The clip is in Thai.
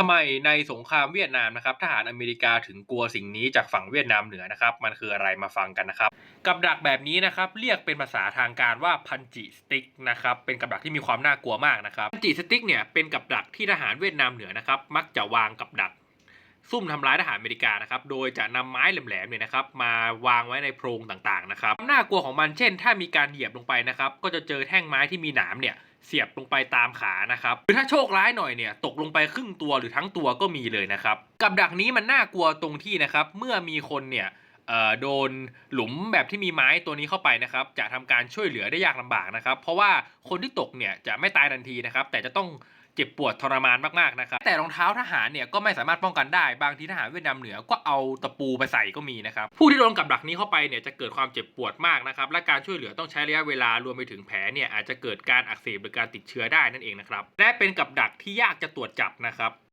ทำไมในสงครามเวียดนามนะครับทหารอเมริกาถึงกลัวสิ่งนี้จากฝั่งเวียดนามเหนือนะครับ มันคืออะไรมาฟังกันนะครับ กับดักแบบนี้นะครับเรียกเป็นภาษาทางการว่าพันจิสติ๊กนะครับเป็นกับดักที่มีความน่ากลัวมากนะครับพันจิสติ๊กเนี่ยเป็นกับดักที่ทหารเวียดนามเหนือนะครับมักจะวางกับดักซุ่มทำร้ายทหารอเมริกานะครับ โดยจะนำไม้แหลมๆเนี่ยนะครับมาวางไว้ในโพรงต่างๆนะครับน่ากลัวของมันเช่น ถ้ามีการเหยียบลงไปนะครับ ก็จะเจอแท่งไม้ที่มีหนามเนี่ย เสียบลงไปตามขานะครับหรือถ้าโชคร้ายหน่อยเนี่ยตกลงไปครึ่งตัวหรือทั้งตัวก็มีเลยนะครับ กับดักนี้มันน่ากลัวตรงที่นะครับ เมื่อมีคนเนี่ยโดนหลุมแบบที่มีไม้ตัวนี้เข้าไปนะครับ จะทำการช่วยเหลือได้ยากลำบากนะครับ เพราะว่าคนที่ตกเนี่ยจะไม่ตายทันทีนะครับ แต่จะต้อง เจ็บปวดทรมานมากๆนะครับแต่รองเท้าทหารเนี่ยก็ไม่สามารถป้องกันได้บางทีทหารเวียดนามเหนือก็เอาตะปูไปใส่ก็มีนะครับผู้ที่โดนกับดักนี้เข้าไปเนี่ยจะเกิดความเจ็บปวดมากนะครับและการช่วยเหลือต้องใช้ระยะเวลารวมไปถึงแผลเนี่ยอาจจะเกิดการอักเสบหรือการติดเชื้อได้นั่นเองนะครับและเป็นกับดักที่ยากจะตรวจจับนะครับ